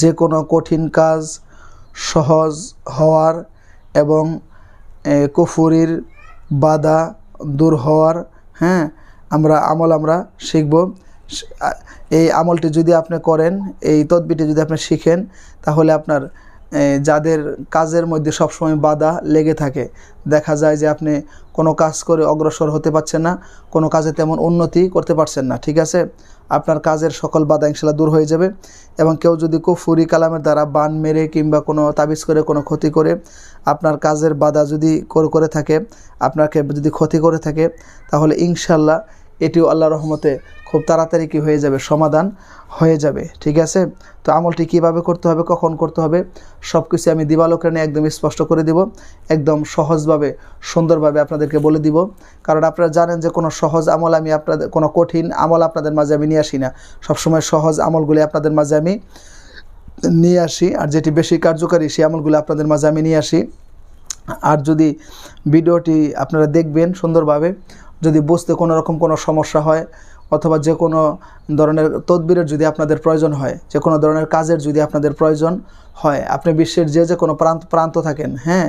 যে কোনো কঠিন কাজ সহজ হওয়ার এবং কুফুরির বাধা দূর হওয়ার হ্যাঁ আমরা আমল আমরা শিখব। এই আমলটি যদি আপনি করেন, এই তদবিটি যদি আপনি শিখেন, তাহলে আপনার যাদের কাজের মধ্যে সবসময় বাধা লেগে থাকে। দেখা যায় যে আপনি কোনো কাজ করে অগ্রসর হতে পারছেন না, কোনো কাজে তেমন উন্নতি করতে পারছেন না, ঠিক আছে? আপনার কাজের সকল বাধা ইনশাল্লাহ দূর হয়ে যাবে এবং কেউ যদি কুফুরি কালামের দ্বারা বান মেরে কিংবা কোনো তাবিজ করে, কোনো ক্ষতি করে, আপনার কাজের বাধা যদি করে থাকে, আপনাকে যদি ক্ষতি করে থাকে, তাহলে ইনশাল্লাহ এটিও আল্লাহ রহমতে খুব তাড়াতাড়ি কি হয়ে যাবে, সমাধান হয়ে যাবে, ঠিক আছে? তো আমলটি কীভাবে করতে হবে, কখন করতে হবে সব কিছু আমি দিবালোকে নিয়ে একদম স্পষ্ট করে দিব, একদম সহজভাবে, সুন্দরভাবে আপনাদেরকে বলে দিব। কারণ আপনারা জানেন যে কোনো সহজ আমল আমি আপনাদের, কোনো কঠিন আমল আপনাদের মাঝে আমি নিয়ে আসি না। সবসময় সহজ আমলগুলি আপনাদের মাঝে আমি নিয়ে আসি, আর যেটি বেশি কার্যকারী সেই আমলগুলো আপনাদের মাঝে আমি নিয়ে আসি। আর যদি ভিডিওটি আপনারা দেখবেন সুন্দরভাবে যদি বুঝতে কোনো রকম কোনো সমস্যা হয় অথবা যে কোনো ধরনের তদবিরের যদি আপনাদের প্রয়োজন হয়, যে কোনো ধরনের কাজের যদি আপনাদের প্রয়োজন হয়, আপনি বিশ্বের যে যে কোনো প্রান্ত প্রান্ত থাকেন হ্যাঁ?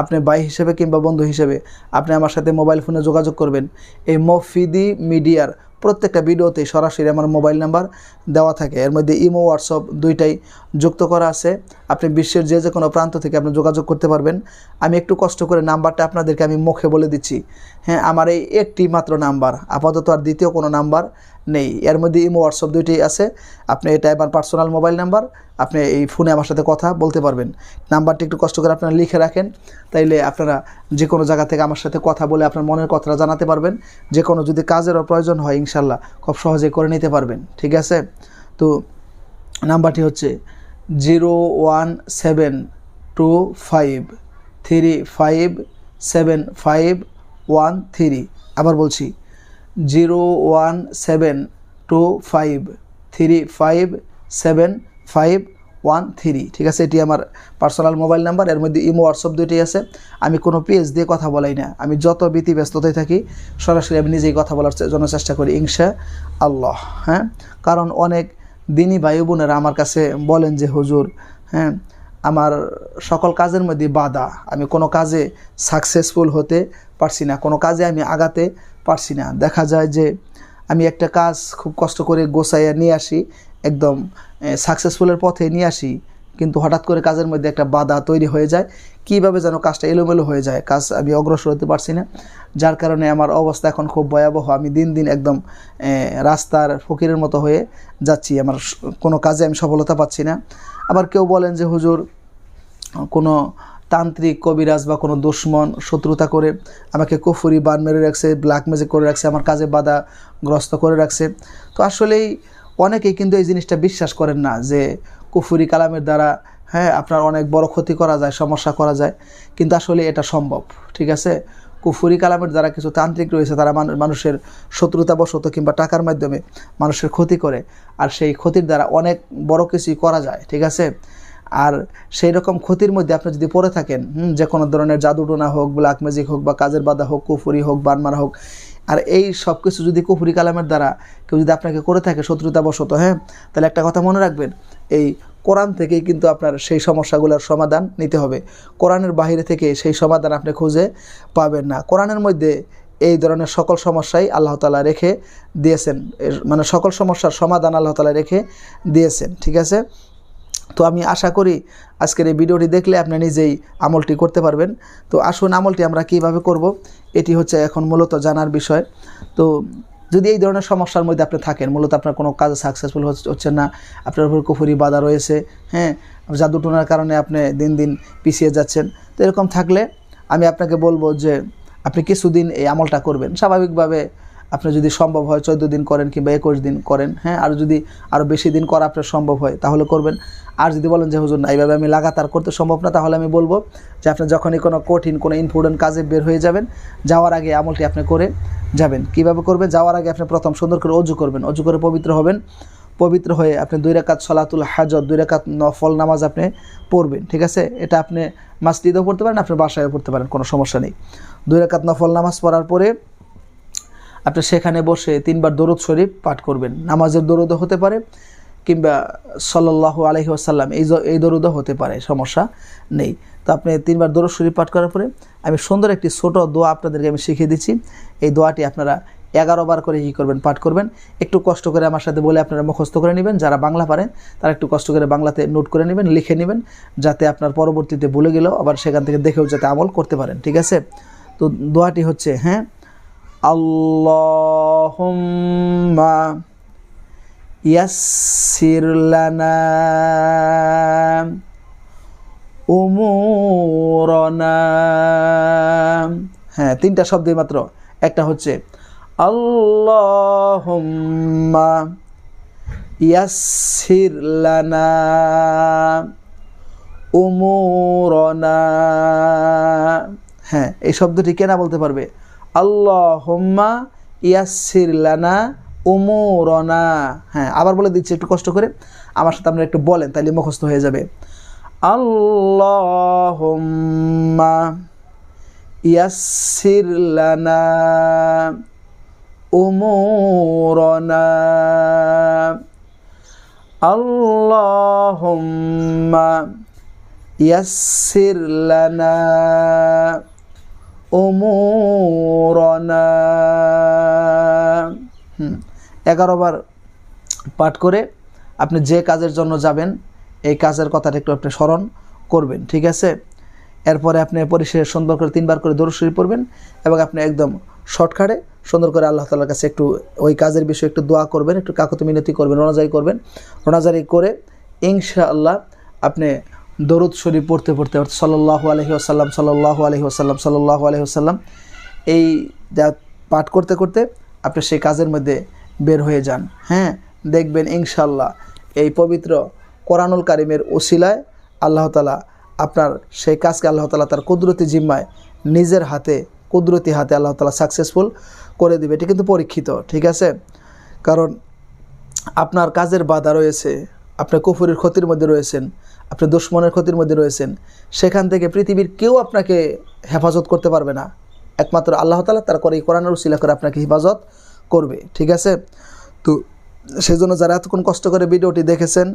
আপনি বাই হিসেবে কিংবা বন্ধু হিসেবে আপনি আমার সাথে মোবাইল ফোনে যোগাযোগ করবেন। এই মফিদি মিডিয়ার প্রত্যেকটা ভিডিওতে সরাসরি আমার মোবাইল নাম্বার দেওয়া থাকে। এর মধ্যে ইমো, হোয়াটসঅ্যাপ দুইটাই যুক্ত করা আছে। আপনি বিশ্বের যে যে কোনো প্রান্ত থেকে আপনি যোগাযোগ করতে পারবেন। আমি একটু কষ্ট করে নাম্বারটা আপনাদেরকে আমি মুখে বলে দিচ্ছি। হ্যাঁ আমার এই একটি মাত্র নাম্বার, আপাতত আর দ্বিতীয় কোনো নাম্বার নেই। এর মধ্যে ইমো, হোয়াটসঅ্যাপ দুইটাই আছে। আপনি এটা আমার পার্সোনাল মোবাইল নাম্বার, আপনি এই ফোনে আমার সাথে কথা বলতে পারবেন। নাম্বারটি একটু কষ্ট করে আপনারা লিখে রাখেন। তাইলে আপনারা যে কোনো জায়গা থেকে আমার সাথে কথা বলে আপনার মনের কথাটা জানাতে পারবেন। যে কোনো যদি কাজেরও প্রয়োজন হয়, ইনশাল্লাহ খুব সহজেই করে নিতে পারবেন। ঠিক আছে? তো নাম্বারটি হচ্ছে zero one seven two five, three five seven five one three. আবার বলছি, zero one seven two five, three five seven five one three. ঠিক আছে, এটি আমার পার্সোনাল মোবাইল নাম্বার, এর মধ্যে ইমো, হোয়াটসঅ্যাপ দুইটি আছে। আমি কোনো পেজ দিয়ে কথা বলাই না। আমি যত ব্যতি ব্যস্ততায় থাকি, সরাসরি আমি নিজেই কথা বলার জন্য চেষ্টা করি ইনশা আল্লাহ হ্যাঁ? কারণ অনেক দিনই ভাই বোনেরা আমার কাছে বলেন যে, হুজুর হ্যাঁ আমার সকল কাজের মধ্যে বাধা। আমি কোনো কাজে সাকসেসফুল হতে পারছি না, কোনো কাজে আমি আগাতে পারছি না। দেখা যায় যে, আমি একটা কাজ খুব কষ্ট করে গোছাইয়া নিয়ে আসি, একদম সাকসেসফুলের পথে নিয়ে আসি, কিন্তু হঠাৎ করে কাজের মধ্যে একটা বাধা তৈরি হয়ে যায়। কীভাবে যেন কাজটা এলোমেলো হয়ে যায়, কাজ আমি অগ্রসর হতে পারছি না। যার কারণে আমার অবস্থা এখন খুব ভয়াবহ। আমি দিন দিন একদম রাস্তার ফকিরের মতো হয়ে যাচ্ছি। আমার কোনো কাজে আমি সফলতা পাচ্ছি না। আবার কেউ বলেন যে, হুজুর, কোনো তান্ত্রিক কবিরাজ বা কোনো দুশ্মন শত্রুতা করে আমাকে কুফুরি বান মেরে রাখছে, ব্ল্যাক ম্যাজিক করে রাখছে, আমার কাজে বাধাগ্রস্ত করে রাখছে। তো আসলেই অনেকেই কিন্তু এই জিনিসটা বিশ্বাস করেন না যে কুফুরি কালামের দ্বারা হ্যাঁ আপনার অনেক বড় ক্ষতি করা যায়, সমস্যা করা যায়, কিন্তু আসলে এটা সম্ভব, ঠিক আছে? কুফুরি কালামের দ্বারা কিছু তান্ত্রিক রয়েছে, তারা মানু- মানুষের শত্রুতাবশত কিংবা টাকার মাধ্যমে মানুষের ক্ষতি করে, আর সেই ক্ষতির দ্বারা অনেক বড় কিছুই করা যায়, ঠিক আছে? আর সেই রকম ক্ষতির মধ্যে আপনি যদি পড়ে থাকেন যে কোনো ধরনের জাদুটোনা হোক ব্ল্যাক ম্যাজিক হোক বা কাজের বাধা হোক, কুফুরি হোক, বানমারা হোক, আর এই সব কিছু যদি কুফুরি কালামের দ্বারা কেউ যদি আপনাকে করে থাকে শত্রুতাবশত হ্যাঁ? তাহলে একটা কথা মনে রাখবেন, এই কোরআন থেকেই কিন্তু আপনার সেই সমস্যাগুলোর সমাধান নিতে হবে। কোরআনের বাইরে থেকে সেই সমাধান আপনি খুঁজে পাবেন না। কোরআনের মধ্যে এই ধরনের সকল সমস্যাই আল্লাহ তালা রেখে দিয়েছেন। মানে সকল সমস্যার সমাধান আল্লাহ তালা রেখে দিয়েছেন, ঠিক আছে? তো আমি আশা করি আজকের এই ভিডিওটি দেখলে আপনি নিজেই আমলটি করতে পারবেন। তো আসুন আমলটি আমরা কীভাবে করব, এটি হচ্ছে এখন মূলত জানার বিষয়। তো যদি এই ধরনের সমস্যার মধ্যে আপনি থাকেন, মূলত আপনার কোনো কাজে সাকসেসফুল হচ্ছে না, আপনার উপর কুফুরি বাধা রয়েছে হ্যাঁ জাদুটোনার কারণে আপনি দিন দিন পিছিয়ে যাচ্ছেন, তো এরকম থাকলে আমি আপনাকে বলব যে আপনি কিছুদিন এই আমলটা করবেন। স্বাভাবিকভাবে আপনি যদি সম্ভব হয় চোদ্দ দিন করেন কিংবা একুশ দিন করেন হ্যাঁ? আর যদি আরও বেশি দিন করা আপনার সম্ভব হয়, তাহলে করবেন। আর যদি বলেন যে, হুজুর, না, এইভাবে আমি লাগাতার করতে সম্ভব না, তাহলে আমি বলব যে আপনি যখনই কোনো কঠিন, কোনো ইম্পর্টেন্ট কাজে বের হয়ে যাবেন, যাওয়ার আগে আমলটি আপনি করে যাবেন। কীভাবে করবেন? যাওয়ার আগে আপনি প্রথম সুন্দর করে অজু করবেন। অজু করে পবিত্র হবেন। পবিত্র হয়ে আপনি দুই রেখাত সলাতুল হাজত দুই রেখাত নফল নামাজ আপনি পড়বেন, ঠিক আছে? এটা আপনি মাসজিদেও পড়তে পারেন, আপনি বাসায়ও পড়তে পারেন, কোনো সমস্যা নেই। দুই রেখাত নফল নামাজ পড়ার পরে আপনি সেখানে বসে তিনবার দরুদ শরীফ পাঠ করবেন। নামাজের দরুদও হতে পারে কিংবা সল্লাহ আলহি আসাল্লাম এই এই দরুদও হতে পারে, সমস্যা নেই। তো আপনি তিনবার দরুদ শরীফ পাঠ করার পরে আমি সুন্দর একটি ছোট দোয়া আপনাদেরকে আমি শিখিয়ে দিচ্ছি। এই দোয়াটি আপনারা এগারো বার করে কী করবেন, পাঠ করবেন। একটু কষ্ট করে আমার সাথে বলে আপনারা মুখস্থ করে নেবেন। যারা বাংলা পারেন, তারা একটু কষ্ট করে বাংলাতে নোট করে নেবেন, লিখে নেবেন, যাতে আপনার পরবর্তীতে ভুলে গেলেও আবার সেখান থেকে দেখেও যাতে আমল করতে পারেন, ঠিক আছে? তো দোয়াটি হচ্ছে হ্যাঁ আল্লাহুম্মা ইয়াসসির লানা উমুরনা হ্যাঁ তিনটা শব্দই মাত্র। একটা হচ্ছে আল্লাহুম্মা ইয়াসসির লানা উমুরনা হ্যাঁ এই শব্দটি কেনা বলতে পারবে? আল্লাহ হোম্মা ইয়াসির লানা উমুরনা। হ্যাঁ আবার বলে দিচ্ছি, একটু কষ্ট করে। আমার সাথে আপনারা একটু বলেন তাহলে মুখস্থ হয়ে যাবে। আল্লাহ হোম্মা ইয়াসির লানা উমুরনা। আল্লাহুম্মা ইয়াসসির লানা এগারো বার পাঠ করে আপনি যে কাজের জন্য যাবেন, এই কাজের কথাটা একটু আপনি স্মরণ করবেন, ঠিক আছে? এরপরে আপনি পরিশেষে সুন্দর করে তিনবার করে দরুশরী পড়বেন এবং আপনি একদম শর্টকাটে সুন্দর করে আল্লাহ তালার কাছে একটু ওই কাজের বিষয়ে একটু দোয়া করবেন, একটু কাকতি মিনতি করবেন, রোনাজারি করবেন। রোনাজারি করে ইনশাআল্লাহ আপনি দরুদ শরীফ পড়তে পড়তে সাল্লাহ আলহি আসাল্লাম সাল্লাহ আলহি আসাল্লাম সাল্লাহ আলহি আসাল্লাম এই পাঠ করতে করতে আপনি সেই কাজের মধ্যে বের হয়ে যান। হ্যাঁ দেখবেন ইনশাল্লাহ এই পবিত্র কোরআনুল কারিমের ওসিলায় আল্লাহ তালা আপনার সেই কাজকে আল্লাহ তালা তার কুদরতি জিম্মায় নিজের হাতে, কুদরতি হাতে আল্লাহ তালা সাকসেসফুল করে দিবে। এটি কিন্তু পরীক্ষিত, ঠিক আছে? কারণ আপনার কাজের বাধা রয়েছে আপনি কুফুরের ক্ষতির মধ্যে রয়েছেন আপনি দুশ্মনের ক্ষতির মধ্যে রয়েছেন, সেখান থেকে পৃথিবীর কেউ আপনাকে হেফাজত করতে পারবে না। একমাত্র আল্লাহ তালা তার করে এই কোরআনের উসিলা করে আপনাকে হেফাজত করবে, ঠিক আছে? তো সেই জন্য যারা এতক্ষণ কষ্ট করে ভিডিওটি দেখেছেন,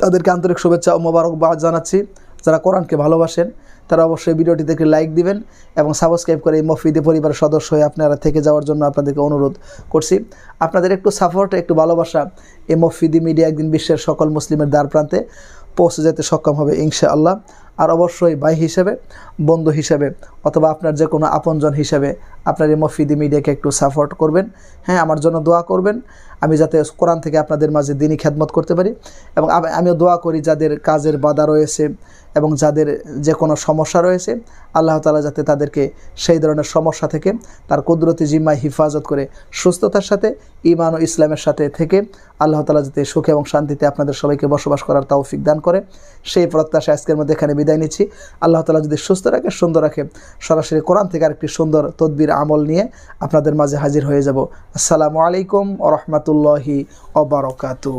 তাদেরকে আন্তরিক শুভেচ্ছা ও মোবারকবাদ জানাচ্ছি। যারা কোরআনকে ভালোবাসেন, তারা অবশ্যই ভিডিওটি দেখে লাইক দিবেন এবং সাবস্ক্রাইব করে এই মফিদি পরিবারের সদস্য হয়ে আপনারা থেকে যাওয়ার জন্য আপনাদেরকে অনুরোধ করছি। আপনাদের একটু সাপোর্ট একটু ভালোবাসা এই মফিদি মিডিয়া একদিন বিশ্বের সকল মুসলিমের দ্বার প্রান্তে পৌঁছে যেতে সক্ষম হবে ইনশা আল্লাহ আর অবশ্যই ভাই হিসেবে, বন্ধু হিসেবে অথবা আপনার যে কোনো আপনজন হিসেবে আপনার এই মফিদি মিডিয়াকে একটু সাপোর্ট করবেন। হ্যাঁ আমার জন্য দোয়া করবেন। আমি যাতে কোরআন থেকে আপনাদের মাঝে দিনই খেদমত করতে পারি এবং আমিও দোয়া করি যাদের কাজের বাধা রয়েছে এবং যাদের যে কোনো সমস্যা রয়েছে, আল্লাহ তালা যাতে তাদেরকে সেই ধরনের সমস্যা থেকে তার কুদরতি জিম্মায় হিফাজত করে সুস্থতার সাথে ইমান ও ইসলামের সাথে থেকে আল্লাহ তালা যাতে সুখে এবং শান্তিতে আপনাদের সবাইকে বসবাস করার তৌফিক দান করে। সেই প্রত্যাশা আজকের মধ্যে এখানে বিদায় নিচ্ছি। আল্লাহ তালা যদি সুস্থ রাখে, সুন্দর রাখে। সরাসরি কোরআন থেকে আরেকটি সুন্দর তদবির আমল নিয়ে আপনাদের মাঝে হাজির হয়ে যাব। আসসালামু আলাইকুম ও রহমতুল্লাহি অবরকাতু